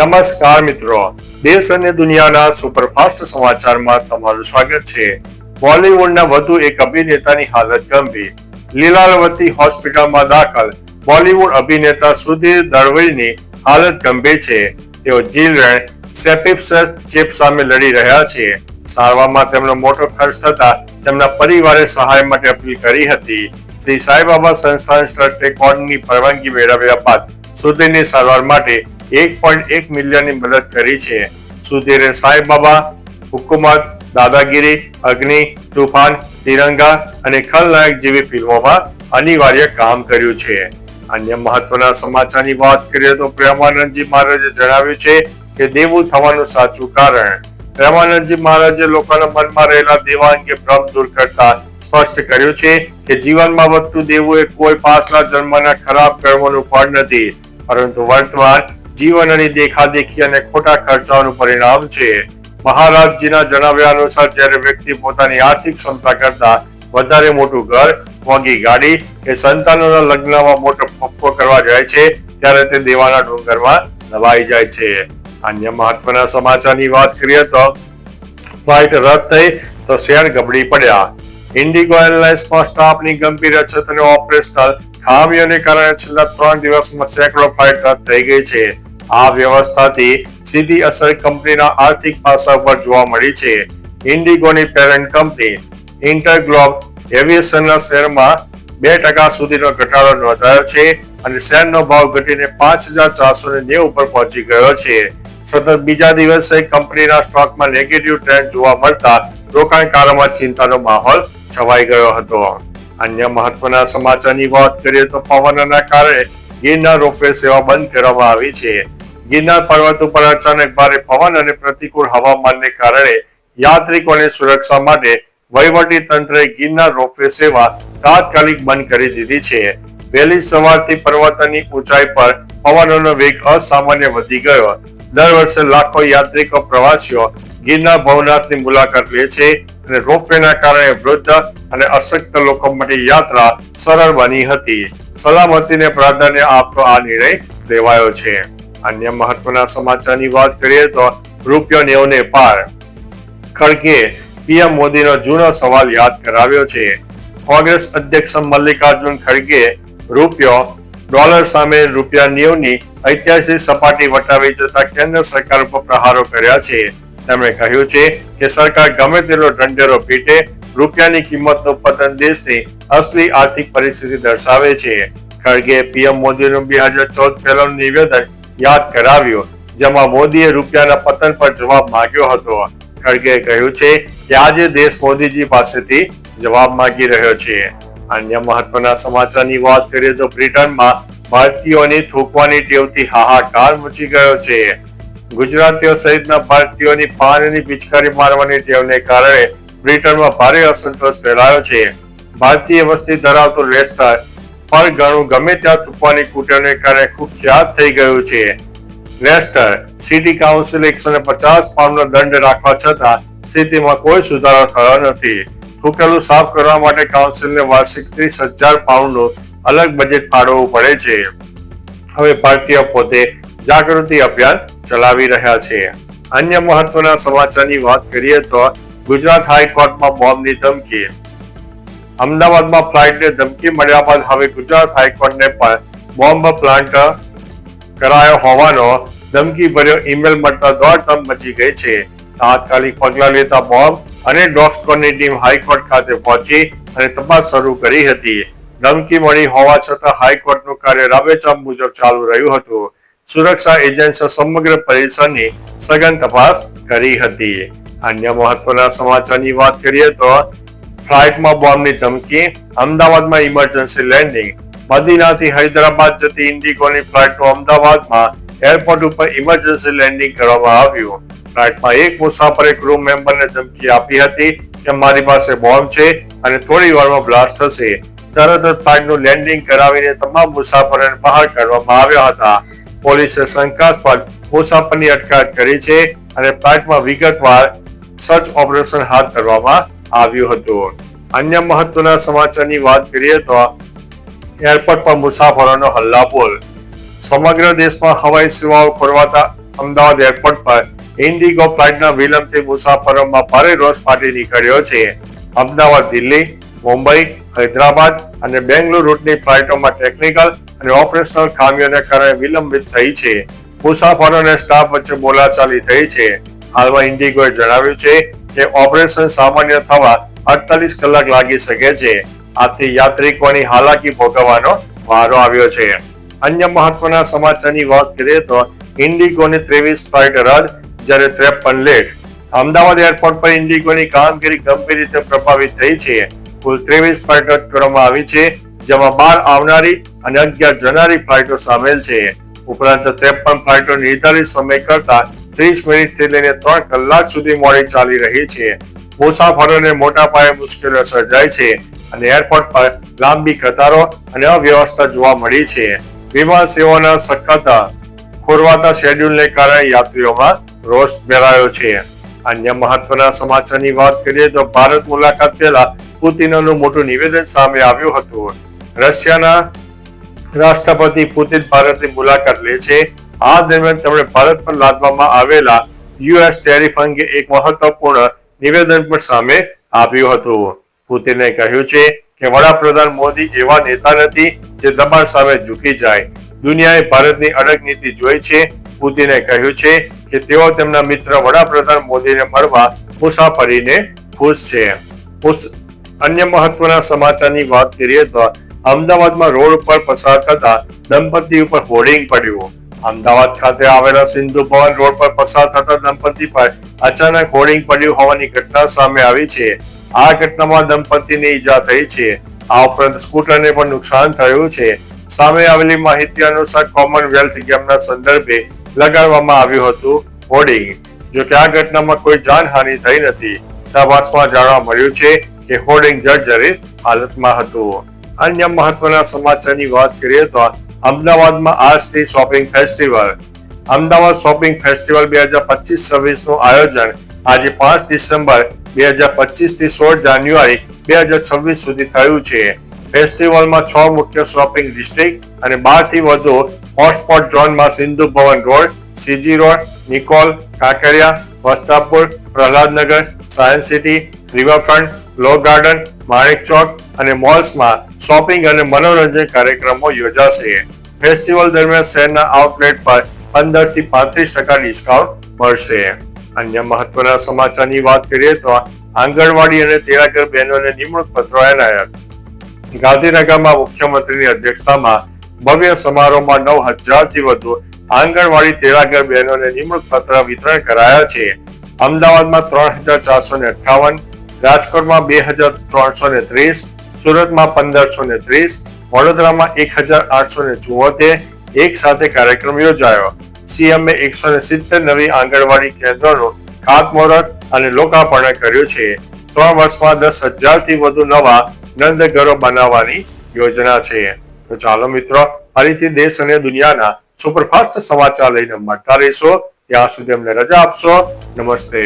નમસ્કાર મિત્રો. દેશ અને દુનિયાના સુપરફાસ્ટ સમાચારમાં તમારું સ્વાગત છે. બોલિવૂડના વધુ એક અભિનેતાની હાલત ગંભીર. લીલાવતી હોસ્પિટલમાં દાખલ બોલિવૂડ અભિનેતા સુધીર દળવીની હાલત ગંભીર છે. તેઓ જીલરેણ સેપિપ્સસ ચેપ સામે લડી રહ્યા છે. સારવારમાં તેમનો મોટો ખર્ચ થતા તેમના પરિવારે સહાય માટે અપીલ કરી હતી. શ્રી સાંઈબાબા સંસ્થાન ટ્રસ્ટે કોર્ટની પરવાનગી મેળવ્યા બાદ સુધીરની સારવાર માટે એક પોઈન્ટ એક મિલિયનની મદદ કરી છે. સુધીરે સાંઈબાબા હુકુમત, દાદાગીરી, અગ્નિ, તુફાન, તિરંગા અને ખલનાયક જેવી ફિલ્મોમાં અનિવાર્ય કામ કર્યું છે. અન્ય મહત્વના સમાચારની વાત કરીએ તો પ્રેમાનંદજી મહારાજે જણાવ્યું છે કે દેવું થવાનું સાચું કારણ. પ્રેમાનંદજી મહારાજે લોકોના મનમાં રહેલા દેવા અંગે ભ્રમ દૂર કરતા સ્પષ્ટ કર્યું છે કે જીવનમાં વધતું દેવું એ કોઈ પાછલા જન્મના ખરાબ કર્મોનું ફળ નથી, પરંતુ વર્તમાન જીવન અને દેખાદેખી અને ખોટા ખર્ચાઓનું પરિણામ છે. મહારાજજીના જણાવ્યા અનુસાર જ્યારે વ્યક્તિ પોતાની આર્થિક ક્ષમતા કરતા વધારે મોટું ઘર, મોંઘી ગાડી કે સંતાનોના લગ્નમાં મોટો પપ્પો કરવા જાય છે, ત્યારે તે દેવાના ડુંગરમાં દબાઈ જાય છે. અન્ય મહત્વના સમાચારની વાત કરીએ તો ફ્લાઇટ રદ થઈ તો શેર ગબડી પડ્યા. ઇન્ડિગો એરલાઇન્સમાં સ્ટાફની ગંભીર અછત અને ઓપરેશનલ ખામીઓને કારણે છેલ્લા ત્રણ દિવસમાં સેંકડો ફ્લાઇટ રદ થઈ ગઈ છે. આ વ્યવસ્થાથી સીધી અસર કંપનીના આર્થિક પાસા પર જોવા મળી છે. ઇન્ડિગોની પેરેન્ટ કંપની ઇન્ટરગ્લોબ એવિએશનના શેરમાં બે ટકા સુધીનો ઘટાડો નોંધાયો છે અને શેરનો ભાવ ઘટીને પાંચ હજાર ચારસો ને નેવું પર પહોંચી ગયો છે. સતત બીજા દિવસે કંપનીના સ્ટોકમાં નેગેટિવ ટ્રેન્ડ જોવા મળતા રોકાણકારોમાં ચિંતાનો માહોલ છવાઈ ગયો હતો. અન્ય મહત્વના સમાચારની વાત કરીએ તો પવનના કારણે ગિરનાર રોપવે સેવા બંધ કરવામાં આવી છે. ગિરનાર પર્વત ઉપર અચાનક ભારે પવન અને પ્રતિકૂળ હવામાનને કારણે યાત્રિકોની સુરક્ષા માટે વહીવટી તંત્રે ગિરનાર રોપવે સેવા તાત્કાલિક બંધ કરી દીધી છે. વહેલી સવારથી પર્વતની ઊંચાઈ પર પવનોનો વેગ અસામાન્ય વધી ગયો. દર વર્ષે લાખો યાત્રિકો, પ્રવાસીઓ ગિરનાર ભવનાથની મુલાકાત લે છે અને રોપવેના કારણે વૃદ્ધ અને અશક્ત લોકો માટે યાત્રા સરળ બની હતી. સલામતીને પ્રાધાન્ય આપતો આ નિર્ણય લેવાયો છે. અન્ય મહત્વના સમાચારની વાત કરીએ તો રૂપિયો નેવને પાર. ખડગે પીએમ મોદીનો જૂનો સવાલ યાદ કરાવ્યો છે. કોંગ્રેસ અધ્યક્ષ મલ્લિકાર્જુન ખડગે રૂપિયો, ડોલર સામે રૂપિયા નેવની ઐતિહાસિક સપાટી વટાવી જતા કેન્દ્ર સરકાર ઉપર પ્રહારો કર્યા છે. તેમણે કહ્યું છે કે સરકાર ગમે તેટલો ઢંઢેરો પીટે, રૂપિયાની કિંમતનું પતન દેશની અસલી આર્થિક પરિસ્થિતિ દર્શાવે છે. ખડગે પીએમ મોદીનું બે હજાર ચૌદ પહેલાનું નિવેદન યાદ કરાવ્યો. જેમાં મોદીએ રૂપિયાના પતન પર જવાબ માંગ્યો હતો. ખડગે કહ્યું છે કે આજે દેશ મોદીજી પાસેથી જવાબ માંગી રહ્યો છે. અન્ય મહત્વના સમાચારની વાત કરીએ તો બ્રિટનમાં ભારતીયોની થૂકવાની ટેવથી હાહાકાર મચી ગયો છે. ગુજરાતીઓ સહિતના ભારતીયોની પાણીની પિચકારી મારવાની ટેવને કારણે બ્રિટનમાં ભારે અસંતોષ ફેલાયો છે. ભારતીય વસ્તી ધરાવતું લેસ્ટર ઘણું ગમે ત્યાં તૂફાની કુટેવને કારણે ખૂબ ખ્યાત થઈ ગયું છે. લેસ્ટર સિટી કાઉન્સિલ એકસો ને પચાસ પાઉન્ડનો દંડ રાખવા છતાં સ્થિતિમાં કોઈ સુધારો થયો નથી. થૂકેલું સાફ કરવા માટે કાઉન્સિલને વાર્ષિક ત્રીસ હજાર પાઉન્ડનું અલગ બજેટ ફાળવવું પડે છે. હવે ભારતીય પોતે જાગૃતિ અભિયાન ચલાવી રહ્યા છે. અન્ય મહત્વના સમાચારની વાત કરીએ તો ગુજરાત હાઈકોર્ટમાં બોમ્બની ધમકી અમદાવાદમાં ફ્લાઇટને ધમકી મળ્યા બાદ હવે ગુજરાત હાઈકોર્ટને પણ બોમ્બ પ્લાન્ટ કરાયો હોવાનો ધમકી ભર્યો ઈમેલ મળતા દોડધામ મચી ગઈ છે. તાત્કાલિક પગલાં લેતા બોમ્બ અને ડોક્સકોની ટીમ હાઈકોર્ટ ખાતે પહોંચી અને તપાસ શરૂ કરી હતી. ધમકી મળી હોવા છતાં હાઈકોર્ટનું કાર્ય રાબેચામ મુજબ ચાલુ રહ્યું હતું. સુરક્ષા એજન્સીઓ સમગ્ર પરિસરની સઘન તપાસ કરી હતી. અન્ય મહત્વના સમાચારની વાત કરીએ તો ફ્લાઇટમાં બોમ્બની ધમકી, અમદાવાદમાં ઇમરજન્સી લેન્ડિંગ મદીનાથી હૈદરાબાદ જતી ઇન્ડિગોની ફ્લાઇટનું અમદાવાદમાં એરપોર્ટ ઉપર ઇમરજન્સી લેન્ડિંગ કરવામાં આવ્યું. ફ્લાઇટમાં એક મુસાફરે ક્રૂ મેમ્બરને ધમકી આપી હતી કે મારી પાસે બોમ્બ છે અને થોડી વારમાં બ્લાસ્ટ થશે. તરત જ ફ્લાઇટનું લેન્ડિંગ કરાવીને તમામ મુસાફરોને બહાર કાઢવામાં આવ્યા હતા. પોલીસે શંકાસ્પદ મુસાફરની અટકાયત કરી છે અને ફ્લાઇટમાં વિગતવાર સર્ચ ઓપરેશન હાથ ધરવામાં આવ્યું હતું. અન્ય મહત્વના સમાચારની વાત કરીએ તો એરપોર્ટ પર મુસાફરોનો હલ્લાબોલ. સમગ્ર દેશમાં હવાઈ સેવાઓ ખોરવાતા અમદાવાદ એરપોર્ટ પર ઇન્ડિગો ફ્લાઇટના વિલંબથી મુસાફરોમાં ભારે રોષ ફાટી નીકળ્યો છે. અમદાવાદ, દિલ્હી, મુંબઈ, હૈદરાબાદ અને બેંગ્લોર રૂટની ફ્લાઇટોમાં ટેકનિકલ અને ઓપરેશનલ ખામીઓને કારણે વિલંબિત થઈ છે. મુસાફરો અને સ્ટાફ વચ્ચે બોલાચાલી થઈ છે. હાલમાં ઇન્ડિગોએ જણાવ્યું છે કે ઓપરેશન સામાન્ય થવા અડતાલીસ કલાક લાગી શકે છે. આથી યાત્રિકોની હાલાકી ભોગવવાનો વારો આવ્યો છે. અન્ય મહત્વના સમાચારની વાત કરીએ તો ઇન્ડિગોની ત્રેવીસ ફ્લાઇટ રદ, જ્યારે ત્રેપન લેટ. અમદાવાદ એરપોર્ટ પર ઇન્ડિગોની કામગીરી ગંભીર રીતે પ્રભાવિત થઈ છે. કુલ ત્રેવીસ ફ્લાઇટ રદ કરવામાં આવી છે, જેમાં બાર આવનારી અને અગિયાર જનારી ફ્લાઇટો સામેલ છે. ઉપરાંત ત્રેપન ફ્લાઇટો નિર્ધારિત સમય કરતા ત્રીસ મિનિટથી લઈને ત્રણ કલાક સુધી મોડી ચાલી રહી છે. મુસાફરોને મોટા પાયે મુશ્કેલીઓ સર્જાય છે અને એરપોર્ટ પર લાંબી કતારો અને અવ્યવસ્થા જોવા મળી છે. વિમાન સેવાના સખત ખોરવાતા શેડ્યુલને કારણે યાત્રીઓમાં રોષ ફેલાયો છે. અન્ય મહત્વના સમાચારની વાત કરીએ તો ભારત મુલાકાત પહેલા પુતિનનું મોટું નિવેદન સામે આવ્યું હતું. રશિયાના રાષ્ટ્રપતિ પુતિન ભારતની મુલાકાત લે છે. આ દરમિયાન તેમણે ભારત પર લાદવામાં આવેલા યુએસ ટેરિફ અંગે એક મહત્વપૂર્ણ નિવેદન પણ સામે આપ્યું હતું. પુતિને કહ્યું છે કે વડાપ્રધાન મોદી એવા નેતા નથી જે દબાણ સામે ઝૂકી જાય. દુનિયાએ ભારતની અડગ નીતિ જોઈ છે. પુતિને કહ્યું છે કે તેઓ તેમના મિત્ર વડાપ્રધાન મોદીને મળવા મુસાફરીને ખુશ છે. અન્ય મહત્વના સમાચારની વાત કરીએ તો અમદાવાદમાં રોડ ઉપર પસાર થતા દંપતી ઉપર હોર્ડિંગ પડ્યું. અમદાવાદ ખાતે આવેલા સિંધુ ભવન રોડ પર પસાર થતા દંપતી પર અચાનક હોર્ડિંગ પડ્યું હોવાની ઘટના સામે આવી છે. આ ઘટનામાં દંપતીને ઈજા થઈ છે. આ ઉપરાંત સ્કૂટરને પણ નુકસાન થયું છે. સામે આવેલી માહિતી અનુસાર કોમનવેલ્થ ગેમના સંદર્ભે લગાડવામાં આવ્યું હતું હોર્ડિંગ. જો કે આ ઘટનામાં કોઈ જાનહાનિ થઈ નથી. તપાસમાં જાણવા મળ્યું છે કે હોર્ડિંગ જર્જરિત હાલતમાં હતું. અન્ય મહત્વના સમાચારની વાત કરીએ તો અમદાવાદમાં આજથી shopping festival Ahmedabad shopping festival બે હજાર પચીસ છવ્વીસનું આયોજન આજે પાંચ ડિસેમ્બર બે હજાર પચીસથી સોળ જાન્યુઆરી બે હજાર છવ્વીસ સુધી થયું છે. ફેસ્ટિવલમાં છ મુખ્ય શોપિંગ ડિસ્ટ્રિક્ટ અને બારથી વધુ હોટસ્પોટ ઝોનમાં Sindhu Bhavan road CG road, Nikol, Kankaria Vastrapur Prahladnagar, science city, riverfront law garden, Manek Chowk અને મોલ્સમાં શોપિંગ અને મનોરંજન કાર્યક્રમો યોજાશે. ફેસ્ટિવલ દરમિયાન શહેરના આઉટલેટ પર પંદરથી પાંત્રીસ ટકા ડિસ્કાઉન્ટ મળશે. અન્ય મહત્વના સમાચારની વાત કરીએ તો આંગણવાડી અને તેડાગર બહેનોને નિમણૂક પત્રો એનાયત. ગાંધીનગરમાં મુખ્યમંત્રીની અધ્યક્ષતામાં ભવ્ય સમારોહમાં નવ હજારથી વધુ આંગણવાડી તેડાગર બહેનોને નિમણૂક પત્ર વિતરણ કરાયા છે. અમદાવાદમાં ત્રણ હજાર ચારસો ને અઠાવન રાજકોટમાં બે હજાર ત્રણસો ને ત્રીસ સુરતમાં પંદરસો ને ત્રીસ, વડોદરામાં એક હજાર આઠસો ને ચુમ્મોતેર એક સાથે કાર્યક્રમ યોજાયો. સીએમએ એકસો ને સિત્તેર નવી આંગણવાડી કેન્દ્રોનું ખાતમુહૂર્ત અને લોકાર્પણ કર્યું છે. ત્રણ વર્ષમાં દસ હજારથી વધુ નવા નંદઘરો બનાવવાની યોજના છે. તો ચાલો મિત્રો, ફરીથી દેશ અને દુનિયાના સુપરફાસ્ટ સમાચાર લઈને મળતા રહીશો. ત્યાં સુધી અમને રજા આપશો. નમસ્તે.